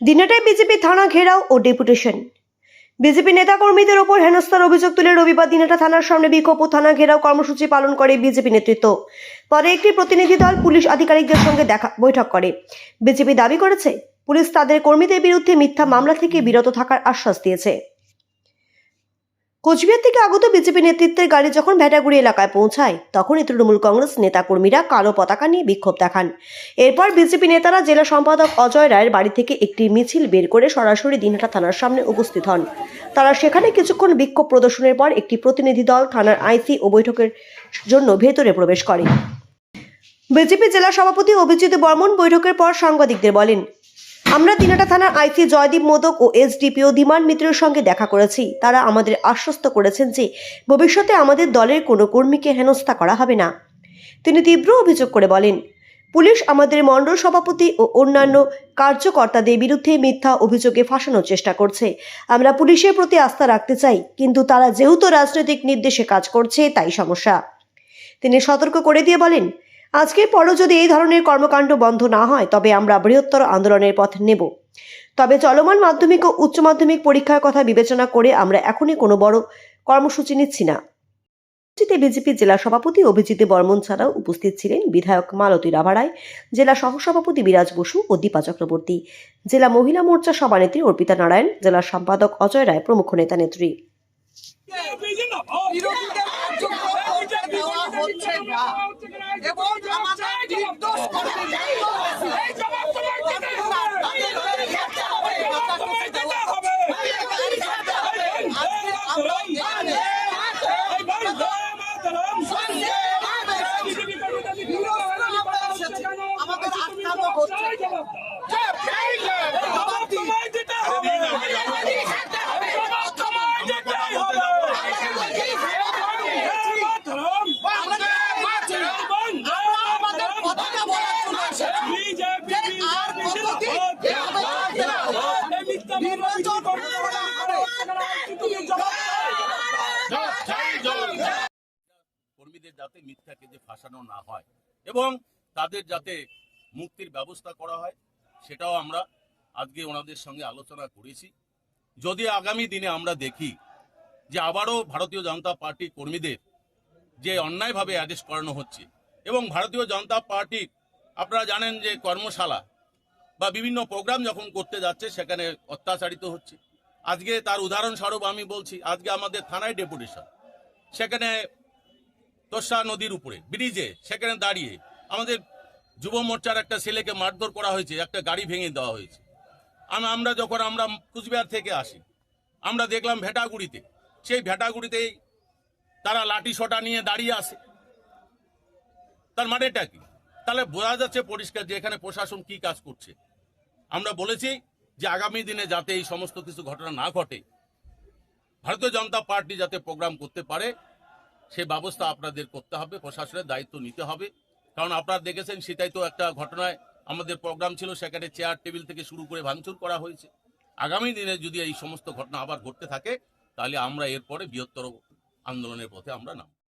দিনাটায় BJP থানা ঘেরাও ও deputation. BJP নেতাকর্মীদের ওপর হেনস্থার অভিযোগ তুলে রবিবার দিনাটা থানার সামনে বিক্ষোভ ও থানা ঘেরাও কর্মসূচি পালন করে বিজেপি নেতৃত্ব। পরে একটি প্রতিনিধি দল পুলিশ আধিকারিকদের সঙ্গে দেখা, বৈঠক করে। বিজেপি দাবি করেছে, পুলিশ তাদের কর্মীদের বিরুদ্ধে মিথ্যা মামলা থেকে বিরত থাকার আশ্বাস দিয়েছে। কোচবিহার থেকে আগত বিজেপি নেতৃত্বের গাড়ি যখন ভেটাগুড়ি এলাকায় পৌঁছায়, তখনই তৃণমূল কংগ্রেস নেতাকর্মীরা কালো পতাকা নিয়ে বিক্ষোভ দেখান। এরপর বিজেপি নেতারা জেলা সম্পাদক অজয় রায়ের বাড়ি থেকে একটি মিছিল বের করে সরাসরি দিনহাটা থানার সামনে উপস্থিত হন। তারা সেখানে কিছুক্ষণ বিক্ষোভ প্রদর্শনের পর একটি প্রতিনিধি দল থানার আইসি ও বৈঠকের জন্য ভেতরে প্রবেশ করে। বিজেপি জেলা সভাপতি অভিজিৎ বর্মন বৈঠকের পর সাংবাদিকদের বলেন আমরা দিনাটা থানার আইসি জয়দীপ মোদক ও এসডিপিও ধীমান মিত্রের সঙ্গে দেখা করেছি। তারা আমাদের আশ্বস্ত করেছেন যে ভবিষ্যতে আমাদের দলের কোনো কর্মীকে হেনস্থা করা হবে না। তিনি তীব্র অভিযোগ করে বলেন, পুলিশ আমাদের মণ্ডল সভাপতি ও অন্যান্য কার্যকর্তাদের বিরুদ্ধে মিথ্যা অভিযোগে ফাঁসানোর চেষ্টা করছে। আমরা পুলিশের প্রতি আস্থা রাখতে চাই, কিন্তু তারা যেহেতু রাজনৈতিক নির্দেশে কাজ করছে, তাই সমস্যা। তিনি সতর্ক করে দিয়ে বলেন আজকের পরও যদি এই ধরনের কর্মকাণ্ড বন্ধ না হয় তবে আমরা বৃহত্তর আন্দোলনের পথ নেব তবে চলমান মাধ্যমিক ও উচ্চ মাধ্যমিক পরীক্ষার কথা বিবেচনা করে আমরা এখনই কোনো বড় কর্মসূচি নিচ্ছি না বিজেপি জেলা সভাপতি অভিজিৎ বর্মন ছাড়াও উপস্থিত ছিলেন বিধায়ক মালতী রাভারায় জেলা সহসভাপতি বিরাজ বসু ও দীপা চক্রবর্তী জেলা মহিলা মোর্চা সভানেত্রী অর্পিতা নারায়ণ জেলা সম্পাদক অজয় রায় প্রমুখ নেতা নেত্রী বিরোধীদের কার্যক্রম করতে দেওয়া হচ্ছে না। এবং আমাদের নির্দোষ করতে আমাদের আটকানো হচ্ছে আমাদের কথাটা বলার জন্য এসেছি। যে আর কতদিন এভাবে চলতে হবে? নির্বাচন কর্মীদের যাতে মিথ্যাকে যে ফাঁসানো না হয় এবং তাদের যাতে মুক্তির ব্যবস্থা করা হয়, সেটাও আমরা আজকে ওনাদের সঙ্গে আলোচনা করেছি। যদি আগামী দিনে আমরা দেখি যে আবারও ভারতীয় জনতা পার্টি কর্মীদের যে অন্যায়ভাবে অ্যারেস্ট করানো হচ্ছে এবং ভারতীয় জনতা পার্টি, আপনারা জানেন যে কর্মশালা বা বিভিন্ন প্রোগ্রাম যখন করতে যাচ্ছে, সেখানে অত্যাচারিত হচ্ছে। আজকে তার উদাহরণস্বরূপ আমি বলছি, আজকে আমাদের থানায় ডেপুটেশন। সেখানে তোষা নদীর উপরে, ব্রিজে, সেখানে দাঁড়িয়ে। আমাদের যুব মোর্চার একটা ছেলেকে মারধর করা হয়েছে, একটা গাড়ি ভেঙে দেওয়া হয়েছে। আম- আমরা যখন আমরা কুচবিহার থেকে আসি, আমরা দেখলাম ভেটাগুড়িতে, সেই ভেটাগুড়িতেই তারা লাঠি সোটা নিয়ে দাঁড়িয়ে আসে তার মানেটা কি? তাহলে বোঝা যাচ্ছে পরিষ্কার যে এখানে প্রশাসন কি কাজ করছে। আমরা বলেছি যে আগামী দিনে যাতে এই সমস্ত কিছু ঘটনা না ঘটে, ভারতীয় জনতা পার্টি যাতে প্রোগ্রাম করতে পারে সে ব্যবস্থা আপনাদের করতে হবে, প্রশাসনের দায়িত্ব নিতে হবে। কারণ আপনারা দেখেছেন সেটাই তো একটা ঘটনায় আমাদের প্রোগ্রাম ছিল, সেখানে চেয়ার টেবিল থেকে শুরু করে ভাঙচুর করা হয়েছে। আগামী দিনে যদি এই সমস্ত ঘটনা আবার ঘটতে থাকে, তাহলে আমরা এরপরে বৃহত্তর আন্দোলনের পথে আমরা নাম